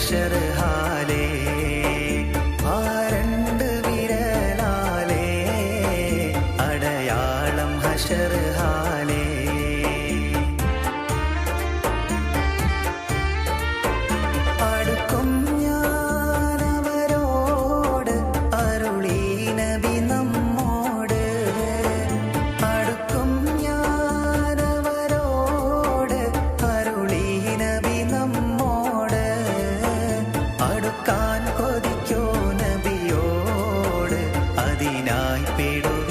അക്ഷര ഹാലേ ആരണ്ട് വിരലാലേ അടയാളം ഹഷർ ഹാലേ. താൻ കൊതിക്കോ നബിയോട്? അതിനായി പേടുക